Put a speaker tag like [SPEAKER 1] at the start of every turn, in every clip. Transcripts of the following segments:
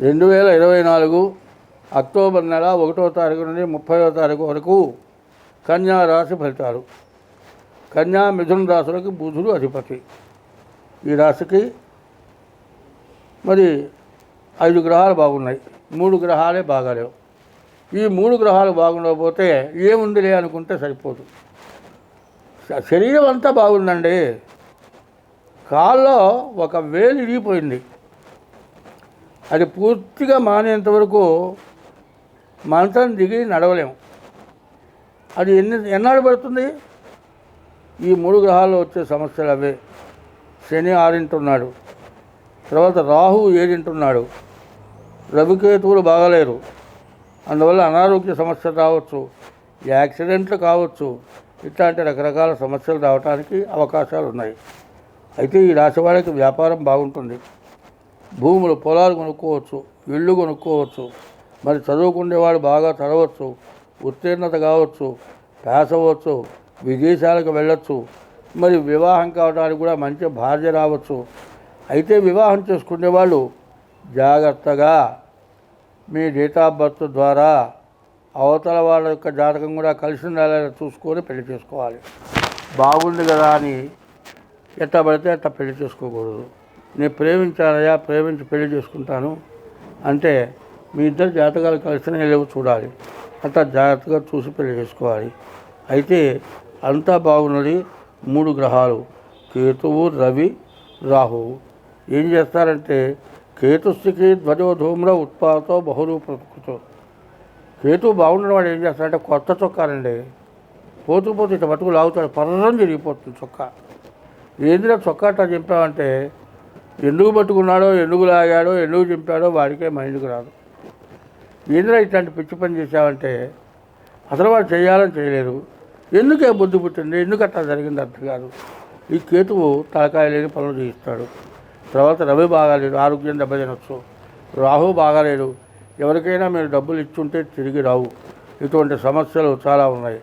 [SPEAKER 1] రెండు వేల ఇరవై నాలుగు అక్టోబర్ నెల ఒకటో తారీఖు నుండి ముప్పైవ తారీఖు వరకు కన్యా రాశి ఫలితాలు. కన్యా మిథున రాశులకు బుధుడు అధిపతి. ఈ రాశికి మరి ఐదు గ్రహాలు బాగున్నాయి. మూడు గ్రహాలే బాగాలేవు. ఈ మూడు గ్రహాలు బాగుండకపోతే ఏముందిలే అనుకుంటే సరిపోదు. శరీరం అంతా బాగుందండి. కాల్లో ఒక వేలు ఇరిగిపోయింది. అది పూర్తిగా మానేంత వరకు మంచం దిగి నడవలేము. అది ఎన్ని ఎన్నాడు పడుతుంది? ఈ మూడు గ్రహాల్లో వచ్చే సమస్యలు అవే. శని ఆరింటున్నాడు. తర్వాత రాహు ఏడింటున్నాడు. రవికేతువులు బాగలేరు. అందువల్ల అనారోగ్య సమస్య రావచ్చు. యాక్సిడెంట్లు కావచ్చు. ఇట్లాంటి రకరకాల సమస్యలు రావడానికి అవకాశాలు ఉన్నాయి అయితే ఈ రాశి వాళ్ళకి వ్యాపారం బాగుంటుంది. భూములు పొలాలు కొనుక్కోవచ్చు ఇళ్ళు కొనుక్కోవచ్చు మరి చదువుకునేవాడు బాగా చదవచ్చు ఉత్తీర్ణత కావచ్చు పాస్ అవ్వచ్చు విదేశాలకు వెళ్ళొచ్చు మరి వివాహం కావడానికి కూడా మంచి భార్య రావచ్చు. అయితే వివాహం చేసుకునే వాళ్ళు జాగ్రత్తగా మీ డేట్ ఆఫ్ బర్త్ ద్వారా అవతల వాళ్ళ యొక్క జాతకం కూడా కలిసి ఉండాలని చూసుకొని పెళ్ళి చేసుకోవాలి. బాగుంది కదా అని ఎట్ట పడితే అట్లా పెళ్ళి చేసుకోకూడదు. నేను ప్రేమించాలయ్యా ప్రేమించి పెళ్ళి చేసుకుంటాను అంటే మీ ఇద్దరు జాతకాలు కలిసిన లేవు చూడాలి. అంతా జాగ్రత్తగా చూసి పెళ్ళి చేసుకోవాలి. అయితే అంతా బాగున్నది మూడు గ్రహాలు కేతువు రవి రాహువు. ఏం చేస్తారంటే కేతుస్థికి ధ్వజో ధూమ్ర ఉత్పాదతో బహురూప ప్రకృతో కేతువు బాగుండడం వాడు ఏం చేస్తాడంటే కొత్త చొక్కానండి పోతూ పోతూ ఇట్లా పట్టుకు లాగుతాడు పర్రం జరిగిపోతుంది చొక్కా. ఏందిరా చొక్కా అట్లా చింపామంటే ఎందుకు పట్టుకున్నాడో ఎందుకు లాగాడో ఎందుకు చింపాడో వాడికే మైండ్కి రాదు. ఏందిరా ఇట్లాంటి పిచ్చి పని చేశావంటే అసలు వాడు చేయాలని చేయలేరు ఎందుకే బుద్ధి పుట్టింది? ఎందుకు అట్లా జరిగింది అర్థం కాదు. ఈ కేతువు తలకాయ లేని పనులు చేయిస్తాడు. తర్వాత రవి బాగాలేడు ఆరోగ్యం దెబ్బతినొచ్చు. రాహు బాగాలేడు ఎవరికైనా మీరు డబ్బులు ఇచ్చుంటే తిరిగి రావు. ఇటువంటి సమస్యలు చాలా ఉన్నాయి.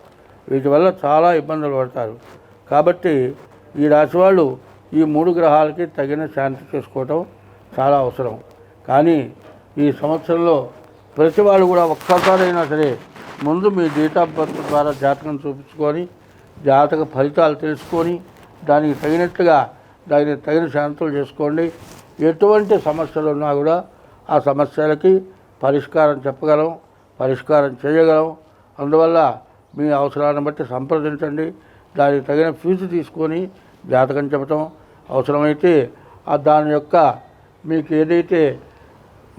[SPEAKER 1] వీటి వల్ల చాలా ఇబ్బందులు పడతారు. కాబట్టి ఈ రాశి వాళ్ళు ఈ మూడు గ్రహాలకి తగిన శాంతి చేసుకోవటం చాలా అవసరం. కానీ ఈ సంవత్సరంలో ప్రతి వాళ్ళు కూడా ఒక్కసారైనా సరే ముందు మీ డేట్ ఆఫ్ బర్త్ ద్వారా జాతకం చూపించుకొని జాతక ఫలితాలు తెలుసుకొని దానికి తగినట్టుగా దానికి తగిన శాంతులు చేసుకోండి. ఎటువంటి సమస్యలు ఉన్నా కూడా ఆ సమస్యలకి పరిష్కారం చెప్పగలం పరిష్కారం చేయగలం. అందువల్ల మీ అవసరాన్ని బట్టి సంప్రదించండి. దానికి తగిన ఫీజు తీసుకొని జాతకం చెప్పటం అవసరమైతే ఆ దాని యొక్క మీకు ఏదైతే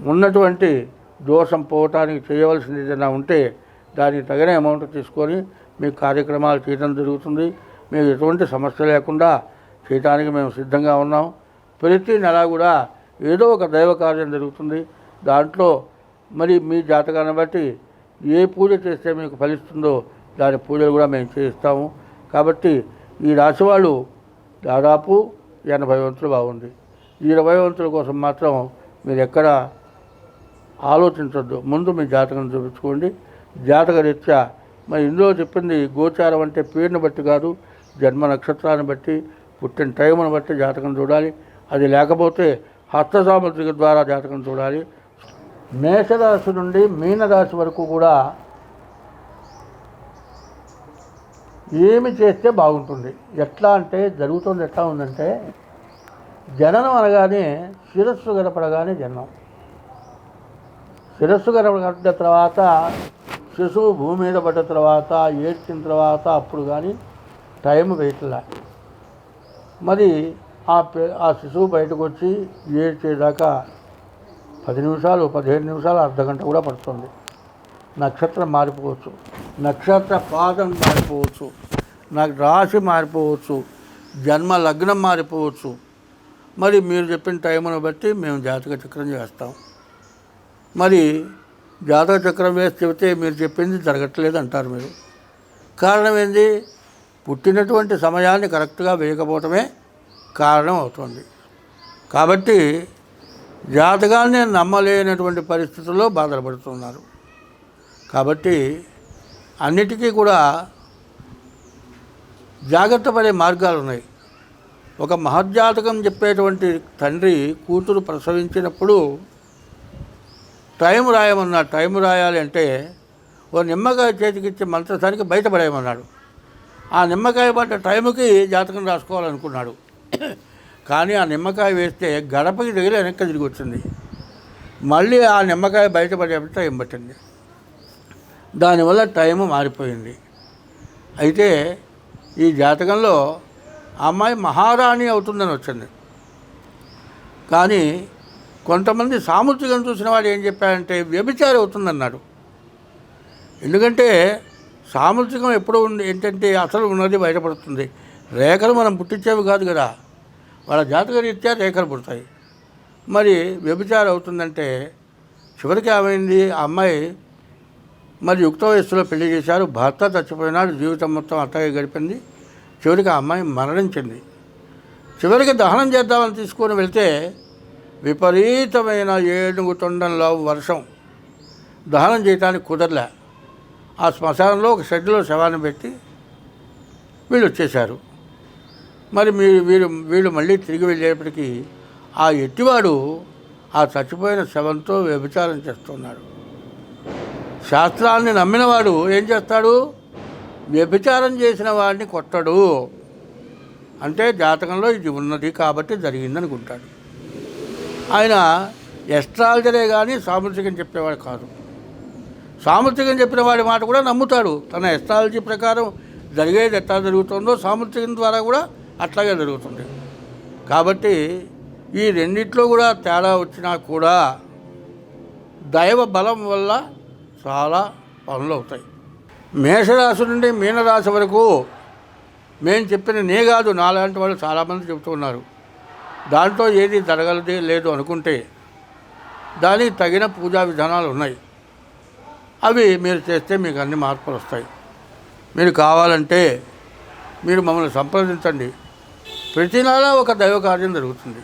[SPEAKER 1] ఉన్నటువంటి దోషం పోవటానికి చేయవలసింది ఏదైనా ఉంటే దానికి తగిన అమౌంట్ తీసుకొని మీ కార్యక్రమాలు చేయడం జరుగుతుంది. మీకు ఎటువంటి సమస్య లేకుండా చేయడానికి మేము సిద్ధంగా ఉన్నాం. ప్రతి నెల కూడా ఏదో ఒక దైవ కార్యం జరుగుతుంది. దాంట్లో మరి మీ జాతకాన్ని బట్టి ఏ పూజ చేస్తే మీకు ఫలిస్తుందో దాని పూజలు కూడా మేము చేయిస్తాము. కాబట్టి ఈ రాశి వాళ్ళు దాదాపు ఎనభై వంతులు బాగుంది. ఈ ఇరవై వంతుల కోసం మాత్రం మీరు ఎక్కడ ఆలోచించద్దు. ముందు మీ జాతకం చూపించుకోండి. జాతక రీత్యా మరి ఇందులో చెప్పింది గోచారం అంటే పేరుని బట్టి కాదు జన్మ నక్షత్రాన్ని బట్టి పుట్టిన టైంను బట్టి జాతకం చూడాలి. అది లేకపోతే హస్తసామర్థిక ద్వారా జాతకం చూడాలి. మేషరాశి నుండి మీనరాశి వరకు కూడా ఏమి చేస్తే బాగుంటుంది? ఎట్లా అంటే జరుగుతుంది ఎట్లా ఉందంటే జననం అనగానే శిరస్సు గడపడగానే జననం. శిరస్సు గడపడిన తర్వాత శిశువు భూమి మీద పడ్డ తర్వాత ఏడ్చిన తర్వాత అప్పుడు కానీ టైం వేయట్లా. మరి ఆ పే ఆ శిశువు బయటకు వచ్చి ఏడ్చేదాకా పది నిమిషాలు పదిహేను నిమిషాలు అర్ధ గంట కూడా పడుతుంది. నక్షత్రం మారిపోవచ్చు. నక్షత్ర పాదం మారిపోవచ్చు. నాకు రాశి మారిపోవచ్చు. జన్మ లగ్నం మారిపోవచ్చు. మరి మీరు చెప్పిన టైంను బట్టి మేము జాతక చక్రం చేస్తాం. మరి జాతక చక్రం వేసి చెబితే మీరు చెప్పింది జరగట్లేదు అంటారు మీరు. కారణం ఏంది? పుట్టినటువంటి సమయాన్ని కరెక్ట్గా వేయకపోవటమే కారణం అవుతుంది. కాబట్టి జాతకాన్ని నమ్మలేనటువంటి పరిస్థితుల్లో బాధపడుతున్నారు కాబట్టి అన్నిటికీ కూడా జాగ్రత్త పడే మార్గాలు ఉన్నాయి. ఒక మహర్జాతకం చెప్పేటువంటి తండ్రి కూతురు ప్రసవించినప్పుడు టైం రాయమన్నాడు. టైం రాయాలి అంటే ఓ నిమ్మకాయ చేతికిచ్చి మంత్రసానికి బయటపడేయమన్నాడు. ఆ నిమ్మకాయ పడ్డ టైంకి జాతకం రాసుకోవాలనుకున్నాడు. కానీ ఆ నిమ్మకాయ వేస్తే గడపకి దగ్గర వెనక్కి తిరిగి వచ్చింది. మళ్ళీ ఆ నిమ్మకాయ బయటపడే టైం పట్టింది? దానివల్ల టైం మారిపోయింది. అయితే ఈ జాతకంలో అమ్మాయి మహారాణి అవుతుందని వచ్చింది. కానీ కొంతమంది సాముద్రికం చూసిన వాడు ఏం చెప్పారంటే వ్యభిచారి అవుతుందన్నాడు. ఎందుకంటే సాముద్రికం ఎప్పుడు ఉంది ఏంటంటే అసలు ఉన్నది బయటపడుతుంది. రేఖలు మనం పుట్టించేవి కాదు కదా. వాళ్ళ జాతక రీత్యా రేఖలు పుడతాయి. మరి వ్యభిచారం అవుతుందంటే చివరికి ఏమైంది? ఆ అమ్మాయి మరి యుక్త వయస్సులో పెళ్ళి చేశారు. భర్త చచ్చిపోయినాడు. జీవితం మొత్తం అట్టగే గడిపింది. చివరికి ఆ అమ్మాయి మరణించింది. చివరికి దహనం చేద్దామని తీసుకొని వెళ్తే విపరీతమైన ఏనుగు తొండంలో వర్షం. దహనం చేయటానికి కుదరలే. ఆ శ్మశానంలో ఒక షెడ్లో శవాన్ని పెట్టి వీళ్ళు వచ్చేశారు. మరి మీరు వీరు వీళ్ళు మళ్ళీ తిరిగి వెళ్ళేప్పటికీ ఆ ఎట్టివాడు ఆ చచ్చిపోయిన శవంతో వ్యభిచారం చేస్తున్నాడు. శాస్త్రాన్ని నమ్మినవాడు ఏం చేస్తాడు? వ్యభిచారం చేసిన వాడిని కొట్టడు. అంటే జాతకంలో ఇది ఉన్నది కాబట్టి జరిగిందనుకుంటాడు. ఆయన ఎస్ట్రాలజరే కానీ సాముద్రికం చెప్పేవాడు కాదు. సాముద్రికం చెప్పిన వాడి మాట కూడా నమ్ముతాడు. తన ఎస్ట్రాలజీ ప్రకారం జరిగేది ఎట్లా జరుగుతుందో సాముద్రికం ద్వారా కూడా అట్లాగే జరుగుతుంది. కాబట్టి ఈ రెండిట్లో కూడా తేడా వచ్చినా కూడా దైవ బలం వల్ల చాలా పనులు అవుతాయి. మేషరాశి నుండి మీనరాశి వరకు మేము చెప్పిన నే కాదు నాలాంటి వాళ్ళు చాలామంది చెబుతున్నారు దాంతో దాంట్లో ఏది జరగలది లేదు అనుకుంటే దానికి తగిన పూజా విధానాలు ఉన్నాయి. అవి మీరు చేస్తే మీకు అన్ని మార్పులు వస్తాయి. మీరు కావాలంటే మీరు మమ్మల్ని సంప్రదించండి. ప్రతి నెల ఒక దైవ కార్యం జరుగుతుంది.